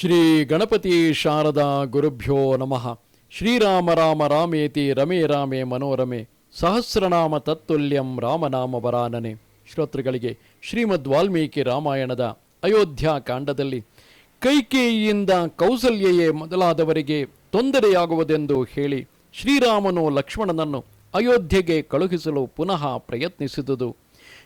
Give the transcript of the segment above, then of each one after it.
ಶ್ರೀ ಗಣಪತಿ ಶಾರದಾ ಗುರುಭ್ಯೋ ನಮಃ. ಶ್ರೀರಾಮ ರಾಮ ರಾಮೇತಿ ರಮೇ ರಾಮೇ ಮನೋರಮೆ. ಸಹಸ್ರನಾಮ ತತ್ತುಲ್ಯಂ ರಾಮನಾಮ ವರಾನನೆ. ಶ್ರೋತೃಗಳಿಗೆ ಶ್ರೀಮದ್ ವಾಲ್ಮೀಕಿ ರಾಮಾಯಣದ ಅಯೋಧ್ಯ ಕಾಂಡದಲ್ಲಿ ಕೈಕೇಯಿಯಿಂದ ಕೌಸಲ್ಯೆಯೇ ಮೊದಲಾದವರಿಗೆ ತೊಂದರೆಯಾಗುವುದೆಂದು ಹೇಳಿ ಶ್ರೀರಾಮನು ಲಕ್ಷ್ಮಣನನ್ನು ಅಯೋಧ್ಯೆಗೆ ಕಳುಹಿಸಲು ಪುನಃ ಪ್ರಯತ್ನಿಸಿದುದು.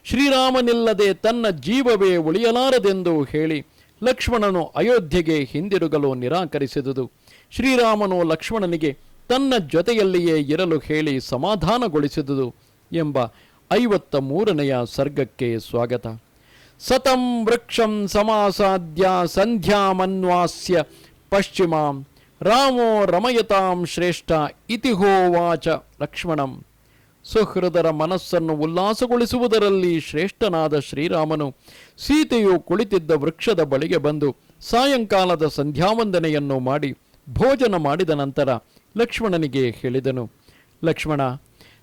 ಶ್ರೀರಾಮನಿಲ್ಲದೆ ತನ್ನ ಜೀವವೇ ಉಳಿಯಲಾರದೆಂದು ಹೇಳಿ ಲಕ್ಷ್ಮಣನು ಅಯೋಧ್ಯೆಗೆ ಹಿಂದಿರುಗಲು ನಿರಾಕರಿಸಿದುದು. ಶ್ರೀರಾಮನು ಲಕ್ಷ್ಮಣನಿಗೆ, ತನ್ನ ಜೊತೆಯಲ್ಲಿಯೇ ಇರಲು ಹೇಳಿ ಸಮಾಧಾನಗೊಳಿಸಿದುದು ಎಂಬ ಐವತ್ತ ಮೂರನೆಯ ಸರ್ಗಕ್ಕೆ ಸ್ವಾಗತ. ಸತಂ ವೃಕ್ಷಂ ಸಮಾಸಾದ್ಯ ಸಂಧ್ಯಾಮನ್ವಾಸ್ಯ ಪಶ್ಚಿಮಾಂ ರಾಮೋ ರಮಯತಾಂ ಶ್ರೇಷ್ಠ ಇತಿಹೋವಾಚ ಲಕ್ಷ್ಮಣಂ. ಸುಹೃದರ ಮನಸ್ಸನ್ನು ಉಲ್ಲಾಸಗೊಳಿಸುವುದರಲ್ಲಿ ಶ್ರೇಷ್ಠನಾದ ಶ್ರೀರಾಮನು ಸೀತೆಯು ಕುಳಿತಿದ್ದ ವೃಕ್ಷದ ಬಳಿಗೆ ಬಂದು ಸಾಯಂಕಾಲದ ಸಂಧ್ಯಾವಂದನೆಯನ್ನು ಮಾಡಿ ಭೋಜನ ಮಾಡಿದ ನಂತರ ಲಕ್ಷ್ಮಣನಿಗೆ ಹೇಳಿದನು, ಲಕ್ಷ್ಮಣ,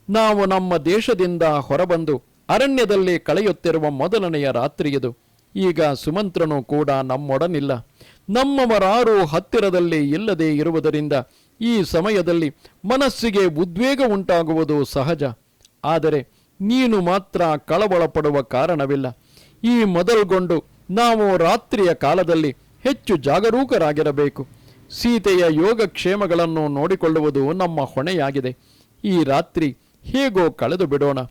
ನಾವು ನಮ್ಮ ದೇಶದಿಂದ ಹೊರಬಂದು ಅರಣ್ಯದಲ್ಲಿ ಕಳೆಯುತ್ತಿರುವ ಮೊದಲನೆಯ ರಾತ್ರಿಯದು ಈಗ ಸುಮಂತ್ರನು ಕೂಡ ನಮ್ಮೊಡನಿಲ್ಲ. ನಮ್ಮವರಾರೂ ಹತ್ತಿರದಲ್ಲಿ ಇಲ್ಲದೆ ಇರುವುದರಿಂದ ಈ ಸಮಯದಲ್ಲಿ ಮನಸ್ಸಿಗೆ ಉದ್ವೇಗ ಉಂಟಾಗುವುದು ಸಹಜ. ಆದರೆ ನೀನು ಮಾತ್ರ ಕಳವಳ ಪಡುವ ಕಾರಣವಿಲ್ಲ. ಈ ಮೊದಲುಗೊಂಡು ನಾವು ರಾತ್ರಿಯ ಕಾಲದಲ್ಲಿ ಹೆಚ್ಚು ಜಾಗರೂಕರಾಗಿರಬೇಕು. ಸೀತೆಯ ಯೋಗಕ್ಷೇಮಗಳನ್ನು ನೋಡಿಕೊಳ್ಳುವುದು ನಮ್ಮ ಹೊಣೆಯಾಗಿದೆ. ಈ ರಾತ್ರಿ ಹೇಗೋ ಕಳೆದು ಬಿಡೋಣ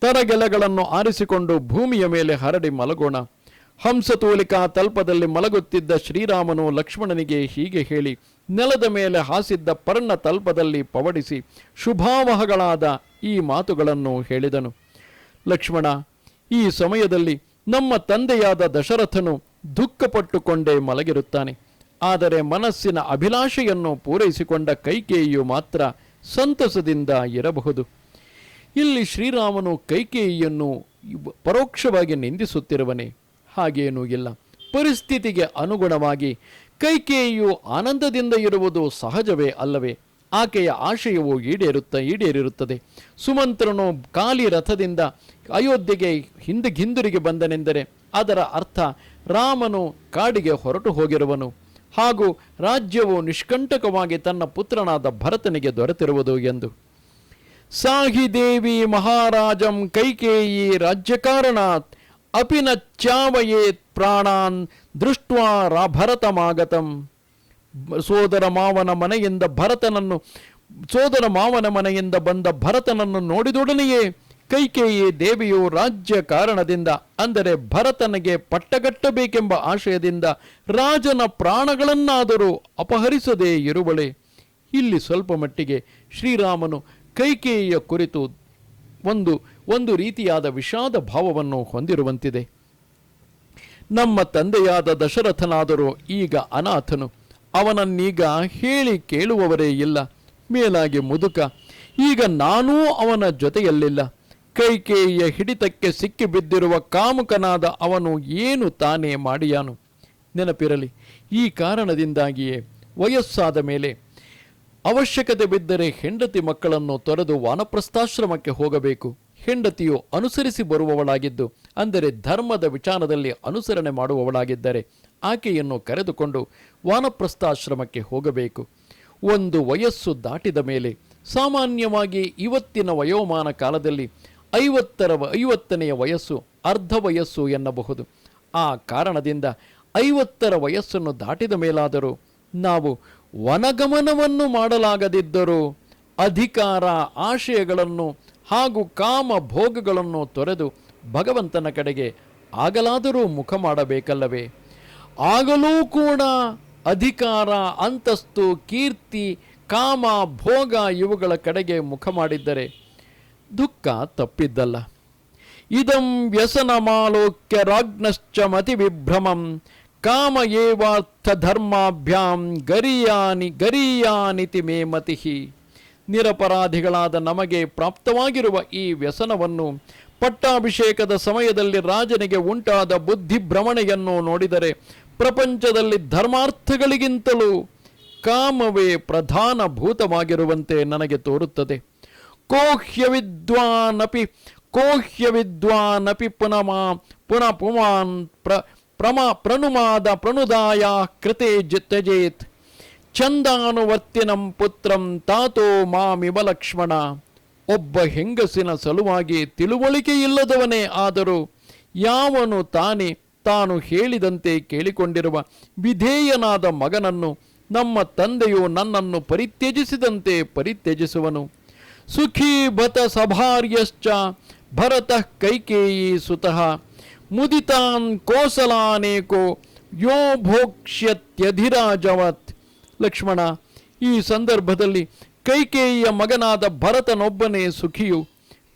ತರಗೆಲೆಗಳನ್ನು ಆರಿಸಿಕೊಂಡು ಭೂಮಿಯ ಮೇಲೆ ಹರಡಿ ಮಲಗೋಣ. ಹಂಸತೂಲಿಕಾ ತಲ್ಪದಲ್ಲಿ ಮಲಗುತ್ತಿದ್ದ ಶ್ರೀರಾಮನು ಲಕ್ಷ್ಮಣನಿಗೆ ಹೀಗೆ ಹೇಳಿ, ನೆಲದ ಮೇಲೆ ಹಾಸಿದ್ದ ಪರ್ಣ ತಲ್ಪದಲ್ಲಿ ಪವಡಿಸಿ ಶುಭಾವಹಗಳಾದ ಈ ಮಾತುಗಳನ್ನು ಹೇಳಿದನು. ಲಕ್ಷ್ಮಣ, ಈ ಸಮಯದಲ್ಲಿ ನಮ್ಮ ತಂದೆಯಾದ ದಶರಥನು ದುಃಖಪಟ್ಟುಕೊಂಡೇ ಮಲಗಿರುತ್ತಾನೆ. ಆದರೆ ಮನಸ್ಸಿನ ಅಭಿಲಾಷೆಯನ್ನು ಪೂರೈಸಿಕೊಂಡ ಕೈಕೇಯಿಯು ಮಾತ್ರ ಸಂತಸದಿಂದ ಇರಬಹುದು. ಇಲ್ಲಿ ಶ್ರೀರಾಮನು ಕೈಕೇಯಿಯನ್ನು ಪರೋಕ್ಷವಾಗಿ ನಿಂದಿಸುತ್ತಿರುವನೇ. ಹಾಗೇನೂ ಇಲ್ಲ. ಪರಿಸ್ಥಿತಿಗೆ ಅನುಗುಣವಾಗಿ ಕೈಕೇಯಿಯು ಆನಂದದಿಂದ ಇರುವುದು ಸಹಜವೇ ಅಲ್ಲವೇ? ಆಕೆಯ ಆಶಯವು ಈಡೇರುತ್ತ, ಈಡೇರಿರುತ್ತದೆ. ಸುಮಂತ್ರನು ಖಾಲಿ ರಥದಿಂದ ಅಯೋಧ್ಯೆಗೆ ಹಿಂದೆ ಹಿಂದಿರುಗಿ ಬಂದನೆಂದರೆ ಅದರ ಅರ್ಥ ರಾಮನು ಕಾಡಿಗೆ ಹೊರಟು ಹೋಗಿರುವನು. ಹಾಗೂ ರಾಜ್ಯವು ನಿಷ್ಕಂಟಕವಾಗಿ ತನ್ನ ಪುತ್ರನಾದ ಭರತನಿಗೆ ದೊರೆತಿರುವುದು ಎಂದು. ಸಾಹಿ ದೇವಿ ಮಹಾರಾಜಂ ಕೈಕೇಯಿ ರಾಜ್ಯಕಾರಣಾತ್. ಅಪಿ ನ ಚಾವಯೇತ್ ಪ್ರಾಣಾನ್ ದೃಷ್ಟ್ವಾ ರಾ ಭರತಮಾಗತಂ. ಸೋದರ ಮಾವನ ಮನೆಯಿಂದ ಭರತನನ್ನು, ಸೋದರ ಮಾವನ ಮನೆಯಿಂದ ಬಂದ ಭರತನನ್ನು ನೋಡಿದೊಡನೆಯೇ ಕೈಕೇಯಿ ದೇವಿಯು ರಾಜ್ಯ ಕಾರಣದಿಂದ, ಅಂದರೆ ಭರತನಿಗೆ ಪಟ್ಟಗಟ್ಟಬೇಕೆಂಬ ಆಶಯದಿಂದ ರಾಜನ ಪ್ರಾಣಗಳನ್ನಾದರೂ ಅಪಹರಿಸದೇ ಇರುವಳೆ. ಇಲ್ಲಿ ಸ್ವಲ್ಪ ಮಟ್ಟಿಗೆ ಶ್ರೀರಾಮನು ಕೈಕೇಯಿಯ ಕುರಿತು ಒಂದು ಒಂದು ರೀತಿಯಾದ ವಿಷಾದ ಭಾವವನ್ನು ಹೊಂದಿರುವಂತಿದೆ. ನಮ್ಮ ತಂದೆಯಾದ ದಶರಥನಾದರೂ ಈಗ ಅನಾಥನು. ಅವನನ್ನೀಗ ಹೇಳಿ ಕೇಳುವವರೇ ಇಲ್ಲ. ಮೇಲಾಗಿ ಮುದುಕ, ಈಗ ನಾನೂ ಅವನ ಜೊತೆಯಲ್ಲಿಲ್ಲ. ಕೈಕೇಯಿಯ ಹಿಡಿತಕ್ಕೆ ಸಿಕ್ಕಿ ಬಿದ್ದಿರುವ ಕಾಮುಕನಾದ ಅವನು ಏನು ತಾನೇ ಮಾಡಿಯಾನು? ನೆನಪಿರಲಿ, ಈ ಕಾರಣದಿಂದಾಗಿಯೇ ವಯಸ್ಸಾದ ಮೇಲೆ ಅವಶ್ಯಕತೆ ಬಿದ್ದರೆ ಹೆಂಡತಿ ಮಕ್ಕಳನ್ನು ತೊರೆದು ವಾನಪ್ರಸ್ಥಾಶ್ರಮಕ್ಕೆ ಹೋಗಬೇಕು. ಹೆಂಡತಿಯು ಅನುಸರಿಸಿ ಬರುವವಳಾಗಿದ್ದು, ಅಂದರೆ ಧರ್ಮದ ವಿಚಾರದಲ್ಲಿ ಅನುಸರಣೆ ಮಾಡುವವಳಾಗಿದ್ದರೆ ಆಕೆಯನ್ನು ಕರೆದುಕೊಂಡು ವಾನಪ್ರಸ್ಥಾಶ್ರಮಕ್ಕೆ ಹೋಗಬೇಕು. ಒಂದು ವಯಸ್ಸು ದಾಟಿದ ಮೇಲೆ ಸಾಮಾನ್ಯವಾಗಿ ಇವತ್ತಿನ ವಯೋಮಾನ ಕಾಲದಲ್ಲಿ ಐವತ್ತರ ಐವತ್ತನೆಯ ವಯಸ್ಸು ಅರ್ಧ ವಯಸ್ಸು ಎನ್ನಬಹುದು. ಆ ಕಾರಣದಿಂದ ಐವತ್ತರ ವಯಸ್ಸನ್ನು ದಾಟಿದ ಮೇಲಾದರೂ ನಾವು ವನಗಮನವನ್ನು ಮಾಡಲಾಗದಿದ್ದರೂ ಅಧಿಕಾರ ಆಶಯಗಳನ್ನು ಹಾಗೂ ಕಾಮ ಭೋಗಗಳನ್ನು ತೊರೆದು ಭಗವಂತನ ಕಡೆಗೆ ಆಗಲಾದರೂ ಮುಖ ಮಾಡಬೇಕಲ್ಲವೇ? ಆಗಲೂ ಕೂಡ ಅಧಿಕಾರ, ಅಂತಸ್ತು, ಕೀರ್ತಿ, ಕಾಮ, ಭೋಗ ಇವುಗಳ ಕಡೆಗೆ ಮುಖ ಮಾಡಿದ್ದರೆ ದುಃಖ ತಪ್ಪಿದ್ದಲ್ಲ. ಇದಂ ವ್ಯಸನಮಾಲೋಕ್ಯ ರಾಜ್ಞಶ್ಚ ಮತಿ ವಿಭ್ರಮಂ ಕಾಮ ಏವಾರ್ಥ ಧರ್ಮಾಭ್ಯಾಂ ಗರಿಯಾನಿ ಗರಿಯಾನಿತಿ ಮೇ ಮತಿಹಿ ನಿರಪರಾಧಿಗಳಾದ ನಮಗೆ ಪ್ರಾಪ್ತವಾಗಿರುವ ಈ ವ್ಯಸನವನ್ನು ಪಟ್ಟಾಭಿಷೇಕದ ಸಮಯದಲ್ಲಿ ರಾಜನಿಗೆ ಉಂಟಾದ ಬುದ್ಧಿಭ್ರಮಣೆಯನ್ನು ನೋಡಿದರೆ ಪ್ರಪಂಚದಲ್ಲಿ ಧರ್ಮಾರ್ಥಗಳಿಗಿಂತಲೂ ಕಾಮವೇ ಪ್ರಧಾನ ಭೂತವಾಗಿರುವಂತೆ ನನಗೆ ತೋರುತ್ತದೆ. ಕೋಹ್ಯ ವಿದ್ವಾನಪಿ ಕೋಹ್ಯ ವಿದ್ವಾನಪಿ ಪುನಮಾ, ಪುನಃ ಪುಮಾನ್ ಪ್ರ, ಪ್ರಮ, ಪ್ರನುಮಾದ ಪ್ರಣುದಾಯ ಕೃತೆ ಜ- ತ್ಯಜೇತ್. ಚಂದಾನುವರ್ತಿನಂ ಪುತ್ರಂ ತಾತೋ ಮಾಮಿವ ಲಕ್ಷ್ಮಣ ಒಬ್ಬ ಹೆಂಗಸಿನ ಸಲುವಾಗಿ ತಿಳುವಳಿಕೆ ಇಲ್ಲದವನೇ ಆದರೂ ಯಾವನು ತಾನೇ ತಾನು ಹೇಳಿದಂತೆ ಕೇಳಿಕೊಂಡಿರುವ ವಿಧೇಯನಾದ ಮಗನನ್ನು ನಮ್ಮ ತಂದೆಯು ನನ್ನನ್ನು ಪರಿತ್ಯಜಿಸಿದಂತೆ ಪರಿತ್ಯಜಿಸುವನು. ಸುಖೀ ಬತ ಸಭಾರ್ಯಶ್ಚ ಭರತಃ ಕೈಕೇಯಿ ಸುತಃ ಮುದಿತಾನ್ ಕೋಸಲಾನೇಕೋ ಯೋ ಭೋಕ್ಷ್ಯತ್ಯಧಿರಾಜವತ್. ಲಕ್ಷ್ಮಣ, ಈ ಸಂದರ್ಭದಲ್ಲಿ ಕೈಕೇಯಿಯ ಮಗನಾದ ಭರತನೊಬ್ಬನೇ ಸುಖಿಯು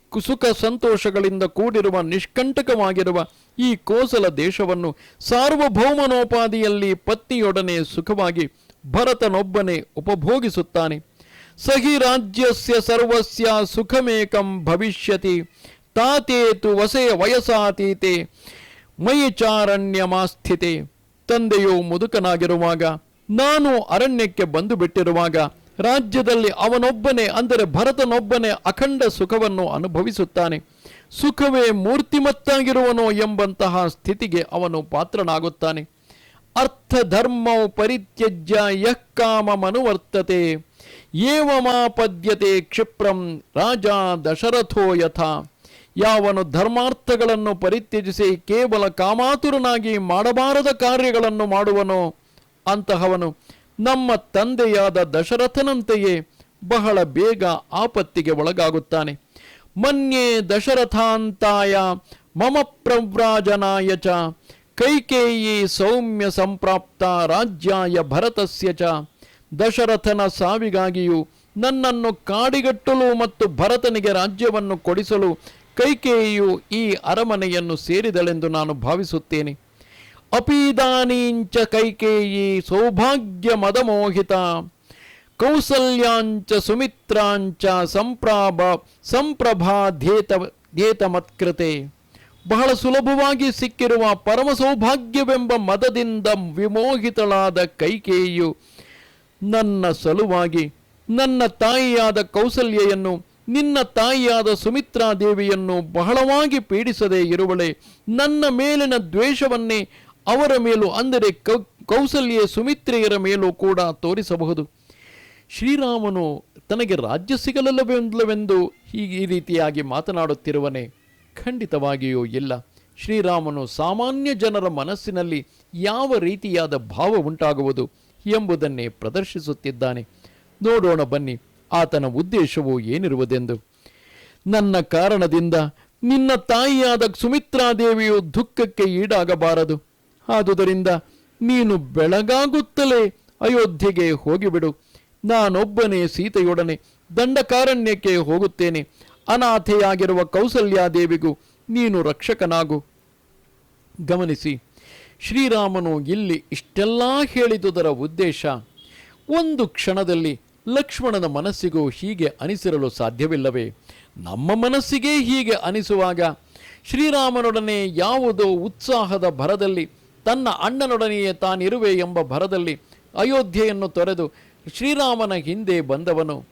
ಕುಸುಖ ಸಂತೋಷಗಳಿಂದ ಕೂಡಿರುವ ನಿಷ್ಕಂಟಕವಾಗಿರುವ ಈ ಕೋಸಲ ದೇಶವನ್ನು ಸಾರ್ವಭೌಮನೋಪಾದಿಯಲ್ಲಿ ಪತ್ನಿಯೊಡನೆ ಸುಖವಾಗಿ ಭರತನೊಬ್ಬನೇ ಉಪಭೋಗಿಸುತ್ತಾನೆ. ಸಹಿ ರಾಜ್ಯಸ್ಯ ಸರ್ವಸ್ಯ ಸುಖಮೇಕಂ ಭವಿಷ್ಯತಿ ತಾತೇತು ವಸೆ ವಯಸಾತೀತೆ, ಮಯಿಚಾರಣ್ಯಮಾಸ್ಥಿತೆ. ತಂದೆಯು ಮುದುಕನಾಗಿರುವಾಗ ನಾನು ಅರಣ್ಯಕ್ಕೆ ಬಂದು ಬಿಟ್ಟಿರುವಾಗ ರಾಜ್ಯದಲ್ಲಿ ಅವನೊಬ್ಬನೇ, ಅಂದರೆ ಭರತನೊಬ್ಬನೇ ಅಖಂಡ ಸುಖವನ್ನು ಅನುಭವಿಸುತ್ತಾನೆ. ಸುಖವೇ ಮೂರ್ತಿಮತ್ತಾಗಿರುವನೋ ಎಂಬಂತಹ ಸ್ಥಿತಿಗೆ ಅವನು ಪಾತ್ರನಾಗುತ್ತಾನೆ. ಅರ್ಥ ಧರ್ಮೌ ಪರಿತ್ಯಜ್ಯ ಯಃ ಕಾಮಮನುವರ್ತತೆ ಏವಮಾಪದ್ಯತೆ ಕ್ಷಿಪ್ರಂ ರಾಜ ದಶರಥೋ ಯಥ. ಯಾವನು ಧರ್ಮಾರ್ಥಗಳನ್ನು ಪರಿತ್ಯಜಿಸಿ ಕೇವಲ ಕಾಮಾತುರನಾಗಿ ಮಾಡಬಾರದ ಕಾರ್ಯಗಳನ್ನು ಮಾಡುವನೋ ಅಂತಹವನು, ನಮ್ಮ ತಂದೆಯಾದ ದಶರಥನಂತೆಯೇ ಬಹಳ ಬೇಗ ಆಪತ್ತಿಗೆ ಒಳಗಾಗುತ್ತಾನೆ. ಮನ್ಯೆ ದಶರಥಾಂತಾಯ ಮಮ ಪ್ರವ್ರಾಜನಾಯ ಚ, ಕೈಕೇಯಿ ಸೌಮ್ಯ ಸಂಪ್ರಾಪ್ತ ರಾಜ್ಯಾಯ ಭರತಸ್ಯ ಚ, ದಶರಥನ ಸಾವಿಗಾಗಿಯೂ ನನ್ನನ್ನು ಕಾಡಿಗಟ್ಟಲು ಮತ್ತು ಭರತನಿಗೆ ರಾಜ್ಯವನ್ನು ಕೊಡಿಸಲು ಕೈಕೇಯಿಯು ಈ ಅರಮನೆಯನ್ನು ಸೇರಿದಳೆಂದು ನಾನು ಭಾವಿಸುತ್ತೇನೆ. ಅಪೀದಾನೀಂಚ ಕೈಕೇಯಿ ಸೌಭಾಗ್ಯ ಮದಮೋಹಿತ, ಕೌಸಲ್ಯಾಂಚ ಸುಮಿತ್ರಾಂಚ ಸಂಪ್ರಾಭ ಸಂಪ್ರಭಾಧೇತ ಧೇತಮತ್ಕೃತೆ ಬಹಳ ಸುಲಭವಾಗಿ ಸಿಕ್ಕಿರುವ ಪರಮ ಸೌಭಾಗ್ಯವೆಂಬ ಮದದಿಂದ ವಿಮೋಹಿತಳಾದ ಕೈಕೇಯಿಯು ನನ್ನ ಸಲುವಾಗಿ ನನ್ನ ತಾಯಿಯಾದ ಕೌಸಲ್ಯೆಯನ್ನು, ನಿನ್ನ ತಾಯಿಯಾದ ಸುಮಿತ್ರಾ ದೇವಿಯನ್ನು ಬಹಳವಾಗಿ ಪೀಡಿಸದೇ ಇರುವಳೆ, ನನ್ನ ಮೇಲಿನ ದ್ವೇಷವನ್ನೇ ಅವರ ಮೇಲೂ, ಅಂದರೆ ಕೌಸಲ್ಯ ಸುಮಿತ್ರೆಯರ ಮೇಲೂ ಕೂಡ ತೋರಿಸಬಹುದು. ಶ್ರೀರಾಮನು ತನಗೆ ರಾಜ್ಯ ಸಿಗಲಿಲ್ಲವೆಂದು ಹೀಗೆ ಈ ರೀತಿಯಾಗಿ ಮಾತನಾಡುತ್ತಿರುವನೆ ಖಂಡಿತವಾಗಿಯೂ ಇಲ್ಲ. ಶ್ರೀರಾಮನು ಸಾಮಾನ್ಯ ಜನರ ಮನಸ್ಸಿನಲ್ಲಿ ಯಾವ ರೀತಿಯಾದ ಭಾವ ಉಂಟಾಗುವುದು ಎಂಬುದನ್ನೇ ಪ್ರದರ್ಶಿಸುತ್ತಿದ್ದಾನೆ. ನೋಡೋಣ ಬನ್ನಿ, ಆತನ ಉದ್ದೇಶವು ಏನಿರುವುದೆಂದು. ನನ್ನ ಕಾರಣದಿಂದ ನಿನ್ನ ತಾಯಿಯಾದ ಸುಮಿತ್ರಾದೇವಿಯು ದುಃಖಕ್ಕೆ ಈಡಾಗಬಾರದು. ಆದುದರಿಂದ ನೀನು ಬೆಳಗಾಗುತ್ತಲೇ ಅಯೋಧ್ಯೆಗೆ ಹೋಗಿಬಿಡು. ನಾನೊಬ್ಬನೇ ಸೀತೆಯೊಡನೆ ದಂಡಕಾರಣ್ಯಕ್ಕೆ ಹೋಗುತ್ತೇನೆ. ಅನಾಥೆಯಾಗಿರುವ ಕೌಸಲ್ಯಾದೇವಿಗೂ ನೀನು ರಕ್ಷಕನಾಗು. ಗಮನಿಸಿ, ಶ್ರೀರಾಮನು ಇಲ್ಲಿ ಇಷ್ಟೆಲ್ಲ ಹೇಳಿದುದರ ಉದ್ದೇಶ, ಒಂದು ಕ್ಷಣದಲ್ಲಿ ಲಕ್ಷ್ಮಣನ ಮನಸ್ಸಿಗೂ ಹೀಗೆ ಅನಿಸಿರಲು ಸಾಧ್ಯವಿಲ್ಲವೇ? ನಮ್ಮ ಮನಸ್ಸಿಗೆ ಹೀಗೆ ಅನಿಸುವಾಗ ಶ್ರೀರಾಮನೊಡನೆ ಯಾವುದೋ ಉತ್ಸಾಹದ ಭರದಲ್ಲಿ ತನ್ನ ಅಣ್ಣನೊಡನೆಯೇ ತಾನಿರುವೆ ಎಂಬ ಭರದಲ್ಲಿ ಅಯೋಧ್ಯೆಯನ್ನು ತೊರೆದು ಶ್ರೀರಾಮನ ಹಿಂದೆ ಬಂದವನು.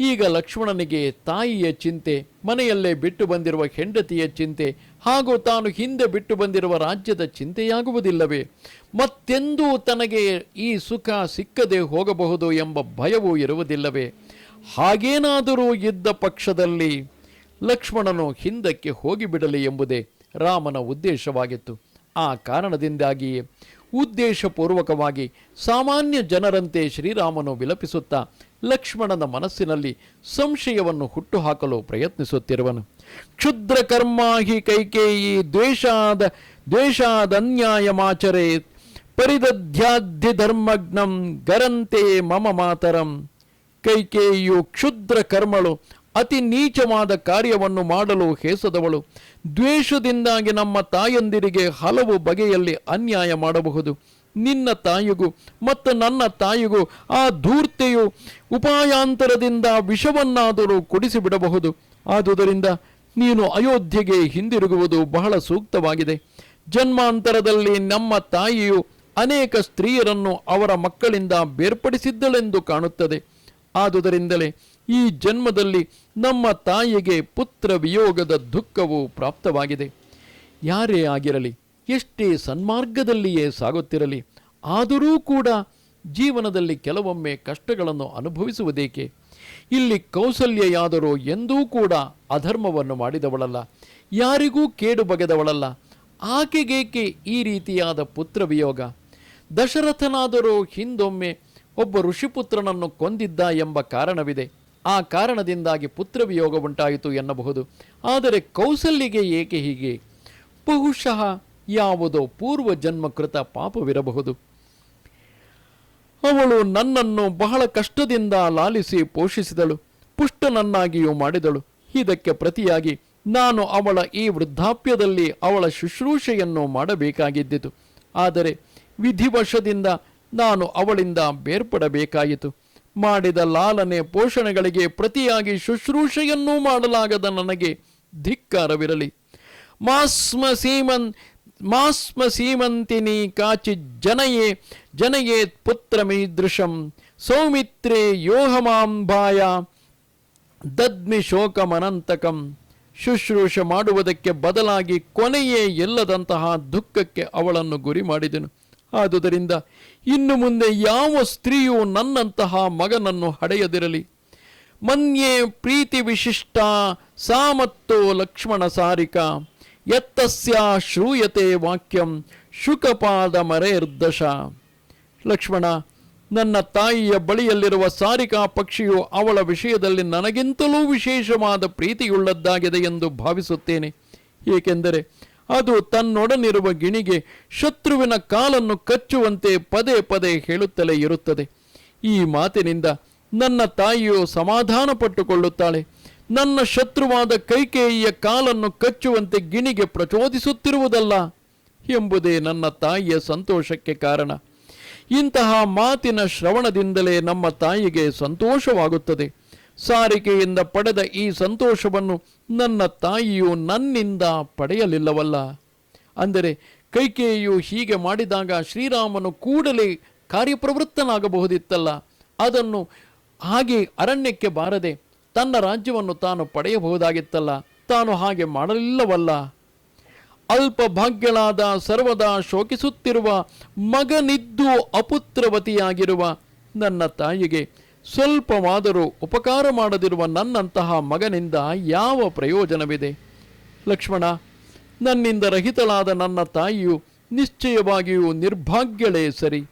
ಈಗ ಲಕ್ಷ್ಮಣನಿಗೆ ತಾಯಿಯ ಚಿಂತೆ, ಮನೆಯಲ್ಲೇ ಬಿಟ್ಟು ಬಂದಿರುವ ಹೆಂಡತಿಯ ಚಿಂತೆ, ಹಾಗೂ ತಾನು ಹಿಂದೆ ಬಿಟ್ಟು ಬಂದಿರುವ ರಾಜ್ಯದ ಚಿಂತೆಯಾಗುವುದಿಲ್ಲವೇ? ಮತ್ತೆಂದೂ ತನಗೆ ಈ ಸುಖ ಸಿಕ್ಕದೆ ಹೋಗಬಹುದು ಎಂಬ ಭಯವೂ ಇರುವುದಿಲ್ಲವೇ? ಹಾಗೇನಾದರೂ ಇದ್ದ ಪಕ್ಷದಲ್ಲಿ ಲಕ್ಷ್ಮಣನು ಹಿಂದಕ್ಕೆ ಹೋಗಿಬಿಡಲಿ ಎಂಬುದೇ ರಾಮನ ಉದ್ದೇಶವಾಗಿತ್ತು. ಆ ಕಾರಣದಿಂದಾಗಿ ಉದ್ದೇಶಪೂರ್ವಕವಾಗಿ ಸಾಮಾನ್ಯ ಜನರಂತೆ ಶ್ರೀರಾಮನು ವಿಲಪಿಸುತ್ತಾ ಲಕ್ಷ್ಮಣನ ಮನಸ್ಸಿನಲ್ಲಿ ಸಂಶಯವನ್ನು ಹುಟ್ಟುಹಾಕಲು ಪ್ರಯತ್ನಿಸುತ್ತಿರುವನು. ಕ್ಷುದ್ರ ಕರ್ಮಾಹಿ ಕೈಕೇಯಿ ದ್ವೇಷಾದ, ದ್ವೇಷಾದನ್ಯಾಯಮಾಚರೆ ಪರಿದಧ್ಯಾಧ್ಯ ಧರ್ಮಗ್ನಂ ಗರಂತೆ ಮಮ ಮಾತರಂ. ಕೈಕೇಯಿಯು ಕ್ಷುದ್ರ ಕರ್ಮಳು ಅತಿ ನೀಚವಾದ ಕಾರ್ಯವನ್ನು ಮಾಡಲು ಹೇಸದವಳು. ದ್ವೇಷದಿಂದಾಗಿ ನಮ್ಮ ತಾಯಂದಿರಿಗೆ ಹಲವು ಬಗೆಯಲ್ಲಿ ಅನ್ಯಾಯ ಮಾಡಬಹುದು. ನಿನ್ನ ತಾಯಿಗೂ ಮತ್ತು ನನ್ನ ತಾಯಿಗೂ ಆ ಧೂರ್ತೆಯು ಉಪಾಯಾಂತರದಿಂದ ವಿಷವನ್ನಾದರೂ ಕುಡಿಸಿಬಿಡಬಹುದು. ಆದುದರಿಂದ ನೀನು ಅಯೋಧ್ಯೆಗೆ ಹಿಂದಿರುಗುವುದು ಬಹಳ ಸೂಕ್ತವಾಗಿದೆ. ಜನ್ಮಾಂತರದಲ್ಲಿ ನಮ್ಮ ತಾಯಿಯು ಅನೇಕ ಸ್ತ್ರೀಯರನ್ನು ಅವರ ಮಕ್ಕಳಿಂದ ಬೇರ್ಪಡಿಸಿದ್ದಳೆಂದು ಕಾಣುತ್ತದೆ. ಆದುದರಿಂದಲೇ ಈ ಜನ್ಮದಲ್ಲಿ ನಮ್ಮ ತಾಯಿಗೆ ಪುತ್ರ ವಿಯೋಗದ ದುಃಖವು ಪ್ರಾಪ್ತವಾಗಿದೆ. ಯಾರೇ ಆಗಿರಲಿ, ಎಷ್ಟೇ ಸನ್ಮಾರ್ಗದಲ್ಲಿಯೇ ಸಾಗುತ್ತಿರಲಿ, ಆದರೂ ಕೂಡ ಜೀವನದಲ್ಲಿ ಕೆಲವೊಮ್ಮೆ ಕಷ್ಟಗಳನ್ನು ಅನುಭವಿಸುವುದೇಕೆ? ಇಲ್ಲಿ ಕೌಸಲ್ಯೆಯಾದರೂ ಎಂದೂ ಕೂಡ ಅಧರ್ಮವನ್ನು ಮಾಡಿದವಳಲ್ಲ, ಯಾರಿಗೂ ಕೇಡು ಬಗೆದವಳಲ್ಲ, ಆಕೆಗೇಕೆ ಈ ರೀತಿಯಾದ ಪುತ್ರವಿಯೋಗ ದಶರಥನಾದರೂ ಹಿಂದೊಮ್ಮೆ ಒಬ್ಬ ಋಷಿಪುತ್ರನನ್ನು ಕೊಂದಿದ್ದ ಎಂಬ ಕಾರಣವಿದೆ. ಆ ಕಾರಣದಿಂದಾಗಿ ಪುತ್ರವಿಯೋಗ ಉಂಟಾಯಿತು ಎನ್ನಬಹುದು. ಆದರೆ ಕೌಸಲ್ಯಗೆ ಏಕೆ ಹೀಗೆ? ಬಹುಶಃ ಯಾವುದೋ ಪೂರ್ವ ಜನ್ಮಕೃತ ಪಾಪವಿರಬಹುದು. ಅವಳು ನನ್ನನ್ನು ಬಹಳ ಕಷ್ಟದಿಂದ ಲಾಲಿಸಿ ಪೋಷಿಸಿದಳು. ಪುಷ್ಟನನ್ನಾಗಿಯೂ ಮಾಡಿದಳು. ಇದಕ್ಕೆ ಪ್ರತಿಯಾಗಿ ನಾನು ಅವಳ ಈ ವೃದ್ಧಾಪ್ಯದಲ್ಲಿ ಅವಳ ಶುಶ್ರೂಷೆಯನ್ನು ಮಾಡಬೇಕಾಗಿದ್ದಿತು. ಆದರೆ ವಿಧಿವಶದಿಂದ ನಾನು ಅವಳಿಂದ ಬೇರ್ಪಡಬೇಕಾಯಿತು. ಮಾಡಿದ ಲಾಲನೆ ಪೋಷಣೆಗಳಿಗೆ ಪ್ರತಿಯಾಗಿ ಶುಶ್ರೂಷೆಯನ್ನೂ ಮಾಡಲಾಗದ ನನಗೆ ಧಿಕ್ಕಾರವಿರಲಿ. ಮಾಸ್ಮ ಸೀಮನ್, ಮಾಸ್ಮ ಸೀಮಂತಿನಿ ಕಾಚಿ ಜನಯೇ ಜನಯೇತ್ ಪುತ್ರಮೀದೃಶಂ, ಸೌಮಿತ್ರೇ ಯೋಹಮಾಂಬಾಯ ದದ್ಮಿ ಶೋಕಮನಂತಕಂ. ಶುಶ್ರೂಷೆ ಮಾಡುವುದಕ್ಕೆ ಬದಲಾಗಿ ಕೊನೆಯೇ ಎಲ್ಲದಂತಹ ದುಃಖಕ್ಕೆ ಅವಳನ್ನು ಗುರಿ ಮಾಡಿದೆನು. ಆದುದರಿಂದ ಇನ್ನು ಮುಂದೆ ಯಾವ ಸ್ತ್ರೀಯು ನನ್ನಂತಹ ಮಗನನ್ನು ಹಡೆಯದಿರಲಿ. ಮನ್ಯೆ ಪ್ರೀತಿ ವಿಶಿಷ್ಟ ಸಾಮತ್ತೋ ಲಕ್ಷ್ಮಣ ಸಾರಿಕ. ಎತ್ತಸ್ಯ ಶ್ರೂಯತೆ ವಾಕ್ಯಂ ಶುಕಪಾದ ಮರೆರ್ದಶ. ಲಕ್ಷ್ಮಣ, ನನ್ನ ತಾಯಿಯ ಬಳಿಯಲ್ಲಿರುವ ಸಾರಿಕಾ ಪಕ್ಷಿಯು ಅವಳ ವಿಷಯದಲ್ಲಿ ನನಗಿಂತಲೂ ವಿಶೇಷವಾದ ಪ್ರೀತಿಯುಳ್ಳದ್ದಾಗಿದೆ ಎಂದು ಭಾವಿಸುತ್ತೇನೆ. ಏಕೆಂದರೆ ಅದು ತನ್ನೊಡನಿರುವ ಗಿಣಿಗೆ ಶತ್ರುವಿನ ಕಾಲನ್ನು ಕಚ್ಚುವಂತೆ ಪದೇ ಪದೇ ಹೇಳುತ್ತಲೇ ಇರುತ್ತದೆ. ಈ ಮಾತಿನಿಂದ ನನ್ನ ತಾಯಿಯು ಸಮಾಧಾನ ಪಟ್ಟುಕೊಳ್ಳುತ್ತಾಳೆ ನನ್ನ ಶತ್ರುವಾದ ಕೈಕೇಯಿಯ ಕಾಲನ್ನು ಕಚ್ಚುವಂತೆ ಗಿಣಿಗೆ ಪ್ರಚೋದಿಸುತ್ತಿರುವುದಲ್ಲ ಎಂಬುದೇ ನನ್ನ ತಾಯಿಯ ಸಂತೋಷಕ್ಕೆ ಕಾರಣ. ಇಂತಹ ಮಾತಿನ ಶ್ರವಣದಿಂದಲೇ ನಮ್ಮ ತಾಯಿಗೆ ಸಂತೋಷವಾಗುತ್ತದೆ. ಸಾರಿಕೆಯಿಂದ ಪಡೆದ ಈ ಸಂತೋಷವನ್ನು ನನ್ನ ತಾಯಿಯು ನನ್ನಿಂದ ಪಡೆಯಲಿಲ್ಲವಲ್ಲ? ಅಂದರೆ ಕೈಕೇಯಿಯು ಹೀಗೆ ಮಾಡಿದಾಗ ಶ್ರೀರಾಮನು ಕೂಡಲೇ ಕಾರ್ಯಪ್ರವೃತ್ತನಾಗಬಹುದಿತ್ತಲ್ಲ? ಅದನ್ನು ಹಾಗೆ ಅರಣ್ಯಕ್ಕೆ ಬಾರದೆ ತನ್ನ ರಾಜ್ಯವನ್ನು ತಾನು ಪಡೆಯಬಹುದಾಗಿತ್ತಲ್ಲ? ತಾನು ಹಾಗೆ ಮಾಡಲಿಲ್ಲವಲ್ಲ? ಅಲ್ಪ ಭಾಗ್ಯಳಾದ ಸರ್ವದಾ ಶೋಕಿಸುತ್ತಿರುವ ಮಗನಿದ್ದು ಅಪುತ್ರವತಿಯಾಗಿರುವ ನನ್ನ ತಾಯಿಗೆ ಸ್ವಲ್ಪವಾದರೂ ಉಪಕಾರ ಮಾಡದಿರುವ ನನ್ನಂತಹ ಮಗನಿಂದ ಯಾವ ಪ್ರಯೋಜನವಿದೆ? ಲಕ್ಷ್ಮಣ, ನನ್ನಿಂದ ರಹಿತಳಾದ ನನ್ನ ತಾಯಿಯು ನಿಶ್ಚಯವಾಗಿಯೂ ನಿರ್ಭಾಗ್ಯಳೇ ಸರಿ.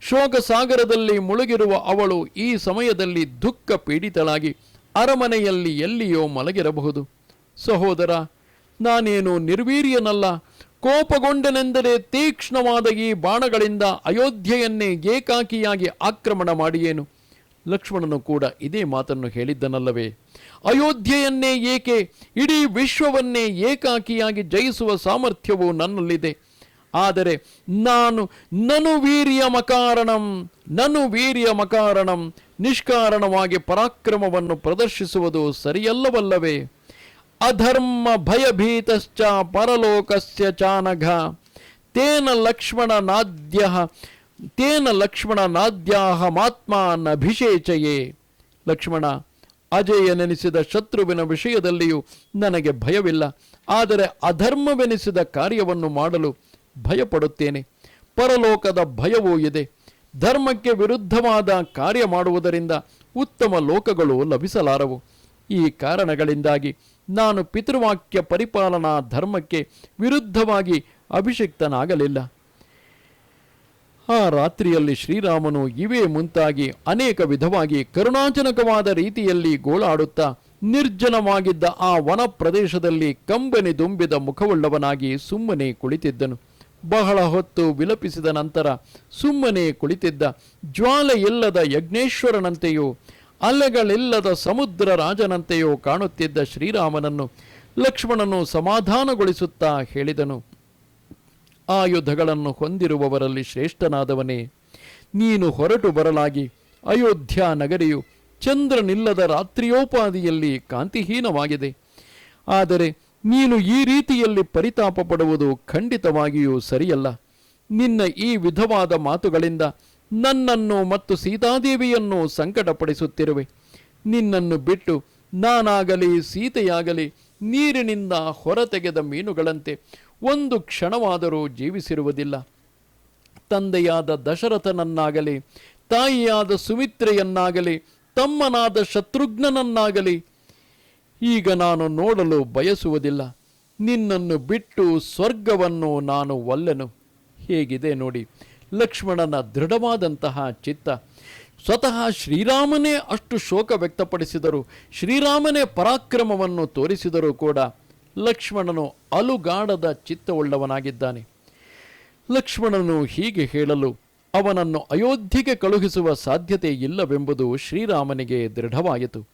ಶೋಕ ಸಾಗರದಲ್ಲಿ ಮುಳುಗಿರುವ ಅವಳು ಈ ಸಮಯದಲ್ಲಿ ದುಃಖ ಪೀಡಿತಳಾಗಿ ಅರಮನೆಯಲ್ಲಿ ಎಲ್ಲಿಯೋ ಮಲಗಿರಬಹುದು. ಸಹೋದರ, ನಾನೇನು ನಿರ್ವೀರ್ಯನಲ್ಲ. ಕೋಪಗೊಂಡನೆಂದರೆ ತೀಕ್ಷ್ಣವಾದ ಈ ಬಾಣಗಳಿಂದ ಅಯೋಧ್ಯೆಯನ್ನೇ ಏಕಾಕಿಯಾಗಿ ಆಕ್ರಮಣ ಮಾಡಿಯೇನು? ಲಕ್ಷ್ಮಣನು ಕೂಡ ಇದೇ ಮಾತನ್ನು ಹೇಳಿದ್ದನಲ್ಲವೇ? ಅಯೋಧ್ಯೆಯನ್ನೇ ಏಕೆ, ಇಡೀ ವಿಶ್ವವನ್ನೇ ಏಕಾಕಿಯಾಗಿ ಜಯಿಸುವ ಸಾಮರ್ಥ್ಯವು ನನ್ನಲ್ಲಿದೆ. ಆದರೆ ನಾನು ನನು ವೀರ್ಯ ಮಕಾರಣಂ, ನನು ವೀರ್ಯ ಮಕಾರಣಂ, ನಿಷ್ಕಾರಣವಾಗಿ ಪರಾಕ್ರಮವನ್ನು ಪ್ರದರ್ಶಿಸುವುದು ಸರಿಯಲ್ಲವಲ್ಲವೇ? ಅಧರ್ಮ ಭಯಭೀತಶ್ಚ ಪರಲೋಕಸ್ಯ ಚಾನಘ, ತೇನ ಲಕ್ಷ್ಮಣ ನಾದ್ಯ ತೇನ ಲಕ್ಷ್ಮಣ ಅಭಿಷೇಚಯೇ. ಲಕ್ಷ್ಮಣ, ಅಜಯನೆನಿಸಿದ ಶತ್ರುವಿನ ವಿಷಯದಲ್ಲಿಯೂ ನನಗೆ ಭಯವಿಲ್ಲ. ಆದರೆ ಅಧರ್ಮವೆನಿಸಿದ ಕಾರ್ಯವನ್ನು ಮಾಡಲು ಭಯಪಡುತ್ತೇನೆ. ಪರಲೋಕದ ಭಯವೂ ಇದೆ. ಧರ್ಮಕ್ಕೆ ವಿರುದ್ಧವಾದ ಕಾರ್ಯ ಮಾಡುವುದರಿಂದ ಉತ್ತಮ ಲೋಕಗಳು ಲಭಿಸಲಾರವು. ಈ ಕಾರಣಗಳಿಂದಾಗಿ ನಾನು ಪಿತೃವಾಕ್ಯ ಪರಿಪಾಲನಾ ಧರ್ಮಕ್ಕೆ ವಿರುದ್ಧವಾಗಿ ಅಭಿಷಿಕ್ತನಾಗಲಿಲ್ಲ. ಆ ರಾತ್ರಿಯಲ್ಲಿ ಶ್ರೀರಾಮನು ಇವೇ ಮುಂತಾಗಿ ಅನೇಕ ವಿಧವಾಗಿ ಕರುಣಾಜನಕವಾದ ರೀತಿಯಲ್ಲಿ ಗೋಳಾಡುತ್ತಾ ನಿರ್ಜನವಾಗಿದ್ದ ಆ ವನ ಪ್ರದೇಶದಲ್ಲಿ ಕಂಬನಿ ದುಂಬಿದ ಮುಖವುಳ್ಳವನಾಗಿ ಸುಮ್ಮನೆ ಕುಳಿತಿದ್ದನು. ಬಹಳ ಹೊತ್ತು ವಿಲಪಿಸಿದ ನಂತರ ಸುಮ್ಮನೆ ಕುಳಿತಿದ್ದ ಜ್ವಾಲೆ ಇಲ್ಲದ ಯಜ್ಞೇಶ್ವರನಂತೆಯೋ, ಅಲೆಗಳಿಲ್ಲದ ಸಮುದ್ರ ರಾಜನಂತೆಯೋ ಕಾಣುತ್ತಿದ್ದ ಶ್ರೀರಾಮನನ್ನು ಲಕ್ಷ್ಮಣನು ಸಮಾಧಾನಗೊಳಿಸುತ್ತಾ ಹೇಳಿದನು. ಆಯುಧಗಳನ್ನು ಹೊಂದಿರುವವರಲ್ಲಿ ಶ್ರೇಷ್ಠನಾದವನೇ, ನೀನು ಹೊರಟು ಬರಲಾಗಿ ಅಯೋಧ್ಯ ನಗರಿಯು ಚಂದ್ರನಿಲ್ಲದ ರಾತ್ರಿಯೋಪಾದಿಯಲ್ಲಿ ಕಾಂತಿಹೀನವಾಗಿದೆ. ಆದರೆ ನೀನು ಈ ರೀತಿಯಲ್ಲಿ ಪರಿತಾಪ ಪಡುವುದು ಖಂಡಿತವಾಗಿಯೂ ಸರಿಯಲ್ಲ. ನಿನ್ನ ಈ ವಿಧವಾದ ಮಾತುಗಳಿಂದ ನನ್ನನ್ನು ಮತ್ತು ಸೀತಾದೇವಿಯನ್ನು ಸಂಕಟಪಡಿಸುತ್ತಿರುವೆ. ನಿನ್ನನ್ನು ಬಿಟ್ಟು ನಾನಾಗಲಿ ಸೀತೆಯಾಗಲಿ ನೀರಿನಿಂದ ಹೊರತೆಗೆದ ಮೀನುಗಳಂತೆ ಒಂದು ಕ್ಷಣವಾದರೂ ಜೀವಿಸಿರುವುದಿಲ್ಲ. ತಂದೆಯಾದ ದಶರಥನನ್ನಾಗಲಿ, ತಾಯಿಯಾದ ಸುಮಿತ್ರೆಯನ್ನಾಗಲಿ, ತಮ್ಮನಾದ ಶತ್ರುಘ್ನನನ್ನಾಗಲಿ ಈಗ ನಾನು ನೋಡಲು ಬಯಸುವುದಿಲ್ಲ. ನಿನ್ನನ್ನು ಬಿಟ್ಟು ಸ್ವರ್ಗವನ್ನು ನಾನು ಒಲ್ಲೆನು. ಹೇಗಿದೆ ನೋಡಿ, ಲಕ್ಷ್ಮಣನ ದೃಢವಾದಂತಹ ಚಿತ್ತ. ಸ್ವತಃ ಶ್ರೀರಾಮನೇ ಅಷ್ಟು ಶೋಕ ವ್ಯಕ್ತಪಡಿಸಿದರು, ಶ್ರೀರಾಮನೇ ಪರಾಕ್ರಮವನ್ನು ತೋರಿಸಿದರೂ ಕೂಡ ಲಕ್ಷ್ಮಣನು ಅಲುಗಾಡದ ಚಿತ್ತವುಳ್ಳವನಾಗಿದ್ದಾನೆ. ಲಕ್ಷ್ಮಣನು ಹೀಗೆ ಹೇಳಲು, ಅವನನ್ನು ಅಯೋಧ್ಯೆಗೆ ಕಳುಹಿಸುವ ಸಾಧ್ಯತೆ ಇಲ್ಲವೆಂಬುದು ಶ್ರೀರಾಮನಿಗೆ ದೃಢವಾಯಿತು.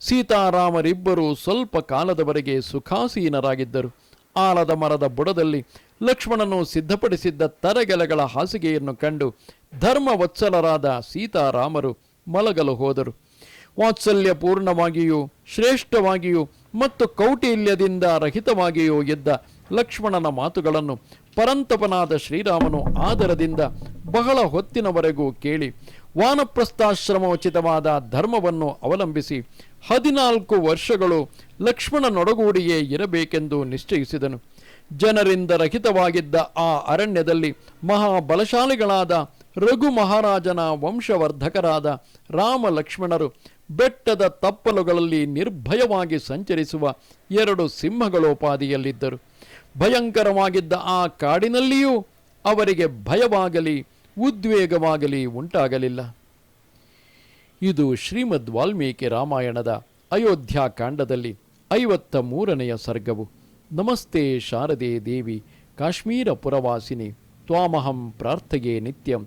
ಸೀತಾರಾಮರಿಬ್ಬರು ಸ್ವಲ್ಪ ಕಾಲದವರೆಗೆ ಸುಖಾಸೀನರಾಗಿದ್ದರು. ಆಲದ ಮರದ ಬುಡದಲ್ಲಿ ಲಕ್ಷ್ಮಣನು ಸಿದ್ಧಪಡಿಸಿದ್ದ ತರಗೆಲೆಗಳ ಹಾಸಿಗೆಯನ್ನು ಕಂಡು ಧರ್ಮವತ್ಸಲರಾದ ಸೀತಾರಾಮರು ಮಲಗಲು ಹೋದರು. ವಾತ್ಸಲ್ಯಪೂರ್ಣವಾಗಿಯೂ ಶ್ರೇಷ್ಠವಾಗಿಯೂ ಮತ್ತು ಕೌಟಿಲ್ಯದಿಂದ ರಹಿತವಾಗಿಯೂ ಎದ್ದ ಲಕ್ಷ್ಮಣನ ಮಾತುಗಳನ್ನು ಪರಂತಪನಾದ ಶ್ರೀರಾಮನು ಆದರದಿಂದ ಬಹಳ ಹೊತ್ತಿನವರೆಗೂ ಕೇಳಿ ವಾನಪ್ರಸ್ಥಾಶ್ರಮೋಚಿತವಾದ ಧರ್ಮವನ್ನು ಅವಲಂಬಿಸಿ ಹದಿನಾಲ್ಕು ವರ್ಷಗಳು ಲಕ್ಷ್ಮಣನೊಡಗೂಡಿಯೇ ಇರಬೇಕೆಂದು ನಿಶ್ಚಯಿಸಿದನು. ಜನರಿಂದ ರಹಿತವಾಗಿದ್ದ ಆ ಅರಣ್ಯದಲ್ಲಿ ಮಹಾಬಲಶಾಲಿಗಳಾದ ರಘು ಮಹಾರಾಜನ ವಂಶವರ್ಧಕರಾದ ರಾಮ ಲಕ್ಷ್ಮಣರು ಬೆಟ್ಟದ ತಪ್ಪಲುಗಳಲ್ಲಿ ನಿರ್ಭಯವಾಗಿ ಸಂಚರಿಸುವ ಎರಡು ಸಿಂಹಗಳೋಪಾದಿಯಲ್ಲಿದ್ದರು. ಭಯಂಕರವಾಗಿದ್ದ ಆ ಕಾಡಿನಲ್ಲಿಯೂ ಅವರಿಗೆ ಭಯವಾಗಲಿ, ಉದ್ವೇಗವಾಗಲಿ ಉಂಟಾಗಲಿಲ್ಲ. ಇದು ಶ್ರೀಮದ್ ವಾಲ್ಮೀಕಿ ರಾಮಾಯಣದ ಅಯೋಧ್ಯಾಕಾಂಡದಲ್ಲಿ ಐವತ್ತ ಮೂರನೆಯ ಸರ್ಗವು. ನಮಸ್ತೆ ಶಾರದೆ ದೇವಿ, ಕಾಶ್ಮೀರ ಪುರವಾಸಿನಿ, ತ್ವಾಮಹಂ ಪ್ರಾರ್ಥೆಯೇ ನಿತ್ಯಂ.